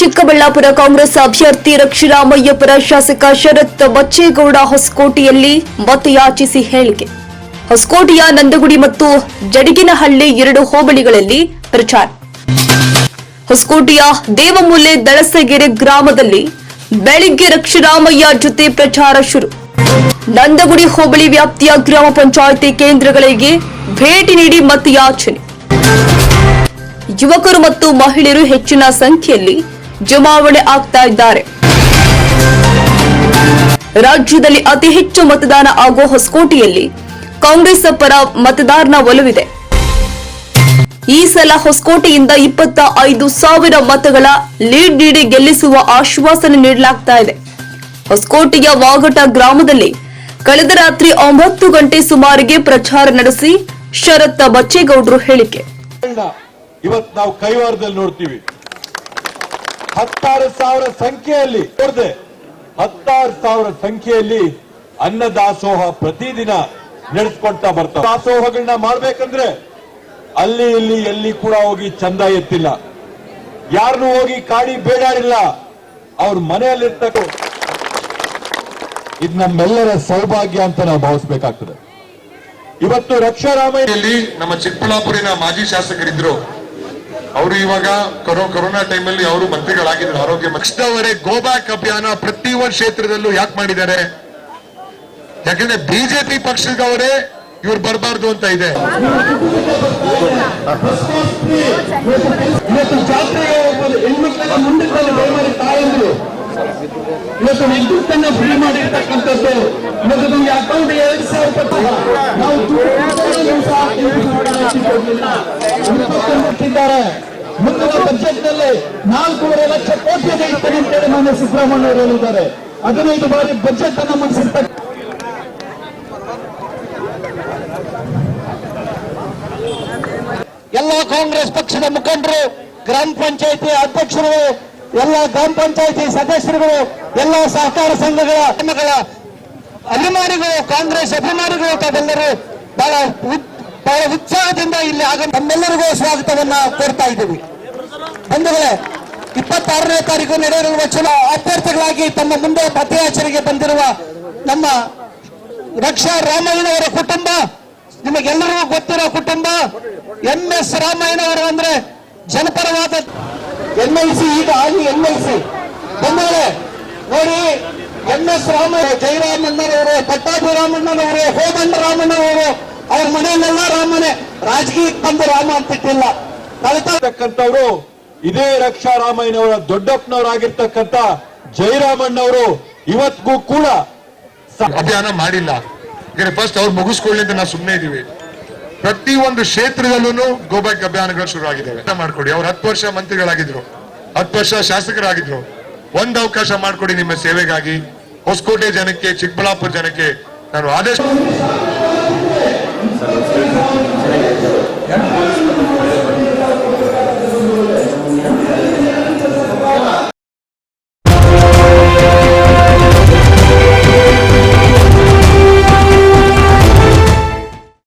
ಚಿಕ್ಕಬಳ್ಳಾಪುರ ಕಾಂಗ್ರೆಸ್ ಅಭ್ಯರ್ಥಿ ರಕ್ಷಿರಾಮಯ್ಯ ಪರ ಶಾಸಕ ಶರತ್ ಬಚ್ಚೇಗೌಡ ಹೊಸಕೋಟೆಯಲ್ಲಿ ಮತಯಾಚಿಸಿ ಹೇಳಿಕೆ. ಹೊಸಕೋಟೆಯ ನಂದಗುಡಿ ಮತ್ತು ಜಡಿಗಿನಹಳ್ಳಿ ಎರಡು ಹೋಬಳಿಗಳಲ್ಲಿ ಪ್ರಚಾರ. ಹೊಸಕೋಟೆಯ ದೇವಮೂಲೆ ದಳಸಗೆರೆ ಗ್ರಾಮದಲ್ಲಿ ಬೆಳಿಗ್ಗೆ ರಕ್ಷಿರಾಮಯ್ಯ ಜೊತೆ ಪ್ರಚಾರ ಶುರು. ನಂದಗುಡಿ ಹೋಬಳಿ ವ್ಯಾಪ್ತಿಯ ಗ್ರಾಮ ಪಂಚಾಯಿತಿ ಕೇಂದ್ರಗಳಿಗೆ ಭೇಟಿ ನೀಡಿ ಮತಯಾಚನೆ ಯುವಕರು ಮತ್ತು ಮಹಿಳೆಯರು ಹೆಚ್ಚಿನ ಸಂಖ್ಯೆಯಲ್ಲಿ ಜಮಾವಣೆ ಆಗ್ತಾ ಇದ್ದಾರೆ. ರಾಜ್ಯದಲ್ಲಿ ಅತಿ ಹೆಚ್ಚು ಮತದಾನ ಆಗುವ ಹೊಸಕೋಟೆಯಲ್ಲಿ ಕಾಂಗ್ರೆಸ್ ಪರ ಮತದಾರನ ಒಲವಿದೆ. ಈ ಸಲ ಹೊಸಕೋಟೆಯಿಂದ ಇಪ್ಪತ್ತ ಐದು ಸಾವಿರ ಮತಗಳ ಲೀಡ್ ನೀಡಿ ಗೆಲ್ಲಿಸುವ ಆಶ್ವಾಸನೆ ನೀಡಲಾಗ್ತಾ ಇದೆ. ಹೊಸಕೋಟೆಯ ವಾಗಟ ಗ್ರಾಮದಲ್ಲಿ ಕಳೆದ ರಾತ್ರಿ ಒಂಬತ್ತು ಗಂಟೆ ಸುಮಾರಿಗೆ ಪ್ರಚಾರ ನಡೆಸಿ ಶರತ್ ಬಚ್ಚೇಗೌಡರು ಹೇಳಿಕೆ. ಇವತ್ತು ನಾವು ಕೈವಾರದಲ್ಲಿ ನೋಡ್ತೀವಿ. ಹತ್ತಾರು ಸಾವಿರ ಸಂಖ್ಯೆಯಲ್ಲಿ ಹತ್ತಾರು ಸಾವಿರ ಸಂಖ್ಯೆಯಲ್ಲಿ ಅನ್ನದಾಸೋಹ ಪ್ರತಿದಿನ ನಡೆಸ್ಕೊಳ್ತಾ ಬರ್ತಾರೆ ದಾಸೋಹಗಳನ್ನ ಮಾಡ್ಬೇಕಂದ್ರೆ ಅಲ್ಲಿ ಇಲ್ಲಿ ಎಲ್ಲಿ ಕೂಡ ಹೋಗಿ ಚಂದ ಎತ್ತಿಲ್ಲ. ಯಾರನ್ನು ಹೋಗಿ ಕಾಡಿ ಬೇಡಾಡಿಲ್ಲ ಅವ್ರ ಮನೆಯಲ್ಲಿರ್ತಕ್ಕ ಇದು ನಮ್ಮೆಲ್ಲರ ಸೌಭಾಗ್ಯ ಅಂತ ನಾವು ಭಾವಿಸ್ಬೇಕಾಗ್ತದೆ. ಇವತ್ತು ರಕ್ಷಾರಾಮಯ್ಯಲ್ಲಿ ನಮ್ಮ ಚಿಕ್ಕಬಳ್ಳಾಪುರಿನ ಮಾಜಿ ಶಾಸಕರಿದ್ರು. ಅವರು ಇವಾಗ ಕರೋ, ಕೊರೋನಾ ಟೈಮಲ್ಲಿ ಅವರು ಮಂತ್ರಿಗಳಾಗಿದ್ದಾರೆ, ಆರೋಗ್ಯ ಪಕ್ಷದವರೇ ಗೋ ಬ್ಯಾಕ್ ಅಭಿಯಾನ ಪ್ರತಿ ಒಂದು ಕ್ಷೇತ್ರದಲ್ಲೂ ಯಾಕೆ ಮಾಡಿದ್ದಾರೆ? ಯಾಕಂದ್ರೆ ಬಿಜೆಪಿ ಪಕ್ಷದವರೇ ಇವ್ರು ಬರಬಾರ್ದು ಅಂತ ಇದೆ. ಇವತ್ತು ವಿದ್ಯುತ್ ಅನ್ನ ಫ್ರೀ ಮಾಡಿರ್ತಕ್ಕಂಥದ್ದು ಇವತ್ತು ನಮ್ಗೆ ಅಕೌಂಟ್ ಎರಡ್ ಸಾವಿರ ರೂಪಾಯಿ ನಾವು ಮುಂದಿನ ಬಜೆಟ್ನಲ್ಲಿ ನಾಲ್ಕೂವರೆ ಲಕ್ಷ ಕೋಟಿ ಇರ್ತದೆ ಅಂತೇಳಿ ಮಾನ್ಯ ಸಿದ್ದರಾಮಯ್ಯ ಅವರು ಹೇಳಿದ್ದಾರೆ. ಹದಿನೈದು ಬಾರಿ ಬಜೆಟ್ ಅನ್ನು ಮಂಡಿಸಿರ್ತಕ್ಕ ಎಲ್ಲ ಕಾಂಗ್ರೆಸ್ ಪಕ್ಷದ ಮುಖಂಡರು, ಗ್ರಾಮ ಪಂಚಾಯತಿ ಅಧ್ಯಕ್ಷರು, ಎಲ್ಲ ಗ್ರಾಮ ಪಂಚಾಯತಿ ಸದಸ್ಯರುಗಳು, ಎಲ್ಲ ಸಹಕಾರ ಸಂಘಗಳ ಅಭಿಮಾನಿಗಳು, ಕಾಂಗ್ರೆಸ್ ಅಭಿಮಾನಿಗಳು ತಾವೆಲ್ಲರೂ ಬಹಳ ಬಹಳ ಉತ್ಸಾಹದಿಂದ ಇಲ್ಲಿ ಆಗ ನಮ್ಮೆಲ್ಲರಿಗೂ ಸ್ವಾಗತವನ್ನ ಕೋರ್ತಾ ಇದ್ದೀವಿ. ಬಂಧುಗಳೇ, ಇಪ್ಪತ್ತಾರನೇ ತಾರೀಕು ನಡೆಯಲಿರುವ ಚಲೋ ಅಭ್ಯರ್ಥಿಗಳಾಗಿ ತಮ್ಮ ಮುಂದೆ ಮತಯಾಚನೆಗೆ ಬಂದಿರುವ ನಮ್ಮ ರಕ್ಷಾ ರಾಮಯ್ಯನವರ ಕುಟುಂಬ, ನಿಮಗೆಲ್ಲರಿಗೂ ಗೊತ್ತಿರೋ ಕುಟುಂಬ, ಎಂ ಎಸ್ ರಾಮಯ್ಯನವರು ಅಂದ್ರೆ ಜನಪರವಾದ ಎನ್ ಐ ಸಿ ಈಗ ಆಗಿ ಸಿ. ಬಂಧುಗಳೇ, ನೋಡಿ, ಎಂ ಎಸ್ ರಾಮಯ್ಯ ಜಯರಾಮಣ್ಣನವರು ಪಟ್ಟಾಭಿ ರಾಮಣ್ಣನವರು ರಾಮಣ್ಣನವರು ಅವ್ರ ಮನೆಯಲ್ಲೆಲ್ಲ ರಾಮನೇ. ರಾಜಕೀಯಕ್ಕೆ ಬಂದು ರಾಮ ಅಂತಿಟ್ಟಿಲ್ಲ ಕಲಿತಕ್ಕಂಥವ್ರು ಇದೇ ಇದೇ ರಕ್ಷಾರಾಮಯ್ಯನವರ ದೊಡ್ಡಪ್ಪನವರಾಗಿರ್ತಕ್ಕಂಥ ಜಯರಾಮಣ್ಣವರು ಇವತ್ತಿಗೂ ಕೂಡ ಅಭಿಯಾನ ಮಾಡಿಲ್ಲ. ಯಾಕಂದ್ರೆ ಫಸ್ಟ್ ಅವ್ರು ಮುಗಿಸ್ಕೊಳ್ಳಿ ಅಂತ ನಾವು ಸುಮ್ಮನೆ ಇದೀವಿ. ಪ್ರತಿ ಒಂದು ಕ್ಷೇತ್ರದಲ್ಲೂ ಗೋ ಬ್ಯಾಕ್ ಅಭಿಯಾನಗಳು ಶುರು ಆಗಿದ್ದಾವೆ ಅಂತ ಮಾಡ್ಕೊಡಿ ಅವ್ರು ಹತ್ತು ವರ್ಷ ಮಂತ್ರಿಗಳಾಗಿದ್ರು ಹತ್ತು ವರ್ಷ ಶಾಸಕರಾಗಿದ್ರು. ಒಂದ್ ಅವಕಾಶ ಮಾಡ್ಕೊಡಿ ನಿಮ್ಮ ಸೇವೆಗಾಗಿ. ಹೊಸಕೋಟೆ ಜನಕ್ಕೆ ಚಿಕ್ಕಬಳ್ಳಾಪುರ ಜನಕ್ಕೆ ನಾನು ಆದೇಶ Saludos.